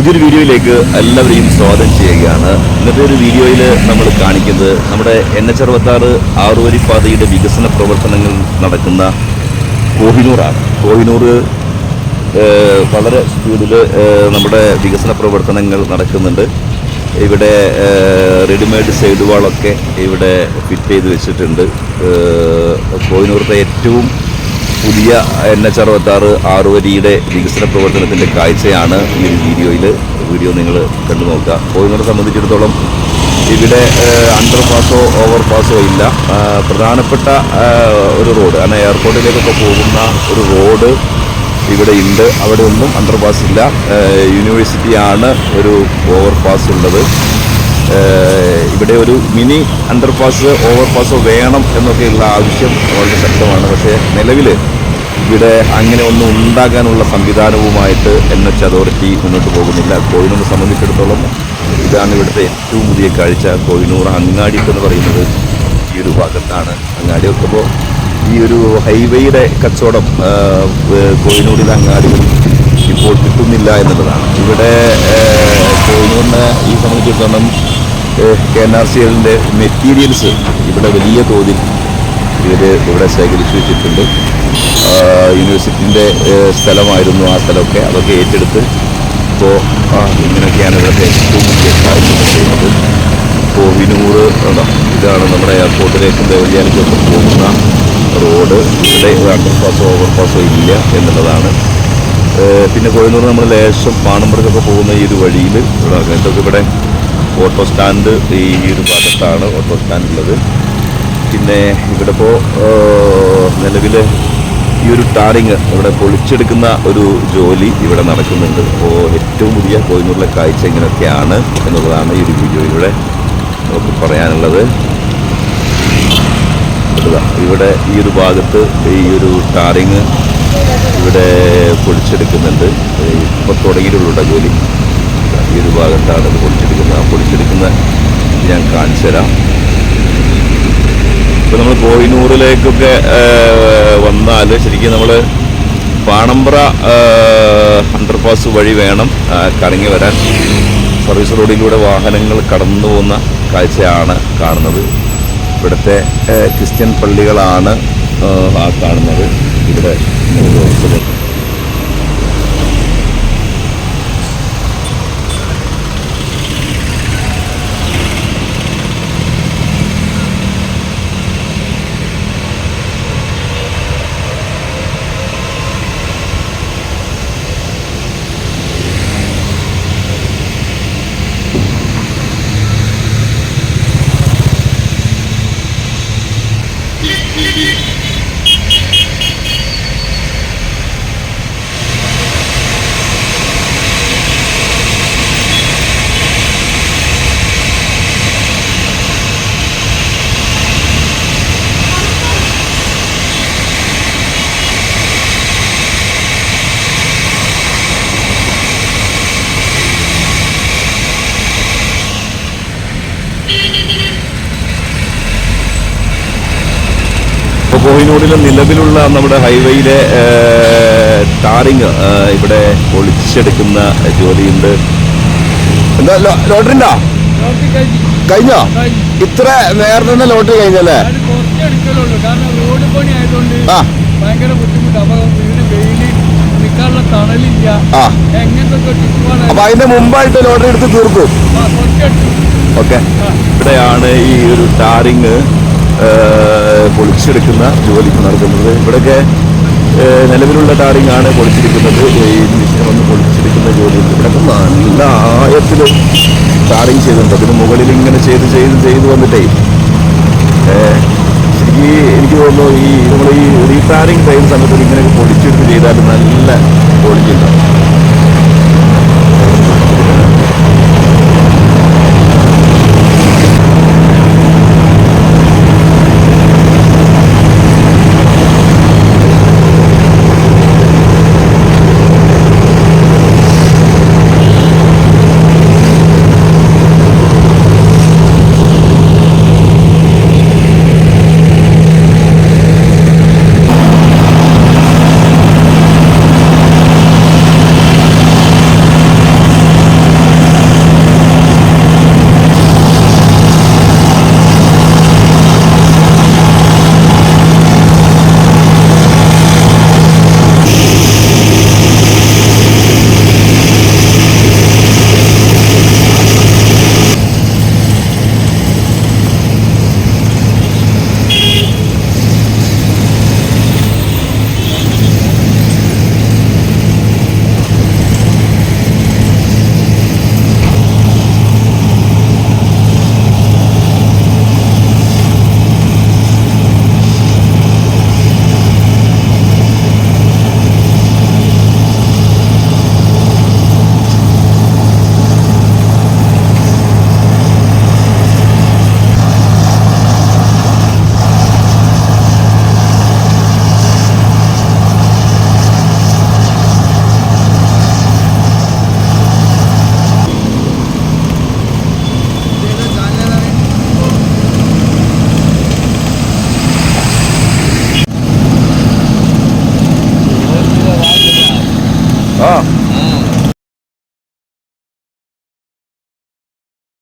പുതിയൊരു വീഡിയോയിലേക്ക് എല്ലാവരെയും സ്വാഗതം ചെയ്യുകയാണ്. ഇന്നത്തെ ഒരു വീഡിയോയിൽ നമ്മൾ കാണിക്കുന്നത് നമ്മുടെ എൻ എച്ച് അറുപത്താറ് ആറുവരി പാതയുടെ വികസന പ്രവർത്തനങ്ങൾ നടക്കുന്ന കോഹിനൂറാണ്. കോഹിനൂർ വളരെ സ്പീഡിൽ നമ്മുടെ വികസന പ്രവർത്തനങ്ങൾ നടക്കുന്നുണ്ട്. ഇവിടെ റെഡിമെയ്ഡ് സൈഡ് വാളൊക്കെ ഇവിടെ ഫിറ്റ് ചെയ്ത് വെച്ചിട്ടുണ്ട്. കോഹിനൂറിലെ ഏറ്റവും പുതിയ എൻ എച്ച് അറുപത്താറ് ആറുവരിയുടെ വികസന പ്രവർത്തനത്തിന്റെ കാഴ്ചയാണ് ഈ ഒരു വീഡിയോയിൽ വീഡിയോ നിങ്ങൾ കണ്ടു നോക്കുക കോഴിക്കോട് സംബന്ധിച്ചിടത്തോളം ഇവിടെ അണ്ടർ പാസോ ഓവർ പാസോ ഇല്ല. പ്രധാനപ്പെട്ട ഒരു റോഡ് കാരണം എയർപോർട്ടിലേക്കൊക്കെ പോകുന്ന ഒരു റോഡ് ഇവിടെ ഉണ്ട്. അവിടെ ഒന്നും അണ്ടർ പാസ് ഇല്ല യൂണിവേഴ്സിറ്റിയാണ് ഒരു ഓവർ പാസ് ഉള്ളത്. ഇവിടെ ഒരു മിനി അണ്ടർപാസ് ഓവർപാസോ വേണം എന്നൊക്കെയുള്ള ആവശ്യം വളരെ ശക്തമാണ്. പക്ഷേ നിലവിൽ ഇവിടെ അങ്ങനെ ഒന്നും ഉണ്ടാകാനുള്ള സംവിധാനവുമായിട്ട് എൻ എച്ച് അതോറിറ്റി മുന്നോട്ട് പോകുന്നില്ല. കോഴിനൂർ സംബന്ധിച്ചിടത്തോളം ഇതാണ് ഇവിടുത്തെ ഏറ്റവും പുതിയ കാഴ്ച. കോഴിനൂർ അങ്ങാടി എന്ന് പറയുന്നത് ഈ ഒരു ഭാഗത്താണ്. അങ്ങാടി വെക്കുമ്പോൾ ഈ ഒരു ഹൈവേയുടെ കച്ചവടം കോഴിനൂരിലെ അങ്ങാടികൾ ഇപ്പോൾ കിട്ടുന്നില്ല എന്നുള്ളതാണ്. ഇവിടെ തോന്നുന്ന ഈ സംബന്ധിച്ചിടത്തോളം കെ എൻ ആർ സി എല്ലിന്റെ മെറ്റീരിയൽസ് ഇവിടെ വലിയ തോതിൽ ഇവർ ഇവിടെ ശേഖരിച്ചു വെച്ചിട്ടുണ്ട്. യൂണിവേഴ്സിറ്റിന്റെ സ്ഥലമായിരുന്നു ആ സ്ഥലമൊക്കെ അതൊക്കെ ഏറ്റെടുത്ത് ഇപ്പോൾ ഇങ്ങനെയൊക്കെയാണ് ഇവിടുത്തെ ഏറ്റവും വലിയ കാര്യങ്ങൾ ചെയ്യുന്നത് ഇപ്പോൾ വിനൂറ് ഇതാണ് നമ്മുടെ എയർപോർട്ടിലേക്കും ദേവജാനിക്കൊക്കെ പോകുന്ന റോഡ്. ഇവിടെ അണ്ടർപാസോ ഓവർപാസോ ഇല്ല എന്നുള്ളതാണ് പിന്നെ കോഴിന്നൂർ നമ്മൾ ലേശം പാണമ്പറക്കൊക്കെ പോകുന്ന ഈ ഒരു വഴിയിൽ ഇതൊക്കെ ഇവിടെ ഓട്ടോ സ്റ്റാൻഡ് ഈ ഒരു ഭാഗത്താണ് ഓട്ടോ സ്റ്റാൻഡ് ഉള്ളത്. പിന്നെ ഇവിടെ ഇപ്പോൾ നിലവിൽ ഈ ഒരു ടാറിങ് ഇവിടെ പൊളിച്ചെടുക്കുന്ന ഒരു ജോലി ഇവിടെ നടക്കുന്നുണ്ട്. അപ്പോൾ ഏറ്റവും പുതിയ കോഴിന്നൂരിലെ കാഴ്ച ഇങ്ങനെയൊക്കെയാണ് എന്നുള്ളതാണ് ഈ ഒരു വീഡിയോയിലൂടെ നമുക്ക് പറയാനുള്ളത്. ഇവിടെ ഈ ഒരു ഭാഗത്ത് ഈ ഒരു ടാറിങ് ഇവിടെ പൊളിച്ചെടുക്കുന്നുണ്ട്. ഇപ്പം തുടങ്ങിയിട്ടുള്ള ജോലി. ഈ ഒരു ഭാഗത്താണ് ഇത് പൊളിച്ചെടുക്കുന്നത്. ആ പൊളിച്ചെടുക്കുന്ന ഞാൻ കാണിച്ചു തരാം. ഇപ്പം നമ്മൾ കോഹിനൂറിലേക്കൊക്കെ വന്നാൽ ശരിക്കും നമ്മൾ പാണമ്പ്ര അണ്ടർപാസ് വഴി വേണം കറങ്ങി വരാൻ. സർവീസ് റോഡിലൂടെ വാഹനങ്ങൾ കടന്നു പോകുന്ന കാഴ്ചയാണ് കാണുന്നത്. ഇവിടുത്തെ ക്രിസ്ത്യൻ പള്ളികളാണ് ആ കാണുന്നത്. ഇവിടെ Beep, beep. ഇപ്പോൾ കോഹിനൂരിലെ നിലവിലുള്ള നമ്മുടെ ഹൈവേയിലെ ടാറിങ് ഇവിടെ പൊളിച്ചെടുക്കുന്ന ജോലിയുണ്ട്. എന്താ ലോട്ടറി ഉണ്ടോ? കഴിഞ്ഞോ? ഇത്ര നേരത്തെ തന്നെ ലോട്ടറി കഴിഞ്ഞല്ലേ? ആ. അപ്പൊ അതിന്റെ മുമ്പായിട്ട് ലോട്ടറി എടുത്ത് തീർക്കും. ഓക്കെ. ഇവിടെയാണ് ഈ ഒരു ടാറിങ്. പൊളിച്ചെടുക്കുന്ന ജോലി നടക്കുന്നത് ഇവിടെയൊക്കെ നിലവിലുള്ള ടാറിങ്ങാണ് ആണ് പൊളിച്ചിരിക്കുന്നത് ഈ മിഷീൻ വന്ന് പൊളിച്ചെടുക്കുന്ന ജോലി. ഇവിടെയൊക്കെ നല്ല ആയത്തിൽ ടാറിങ് ചെയ്തിട്ടുണ്ട്. അതിന് മുകളിൽ ഇങ്ങനെ ചെയ്ത് ചെയ്ത് ചെയ്ത് വന്നിട്ടേ ശരിക്കും എനിക്ക് തോന്നുന്നു ഈ നമ്മൾ ഈ റീടാറിങ് ചെയ്യുന്ന സമയത്ത് ഇങ്ങനെയൊക്കെ പൊളിച്ചെടുത്ത് ചെയ്താൽ നല്ല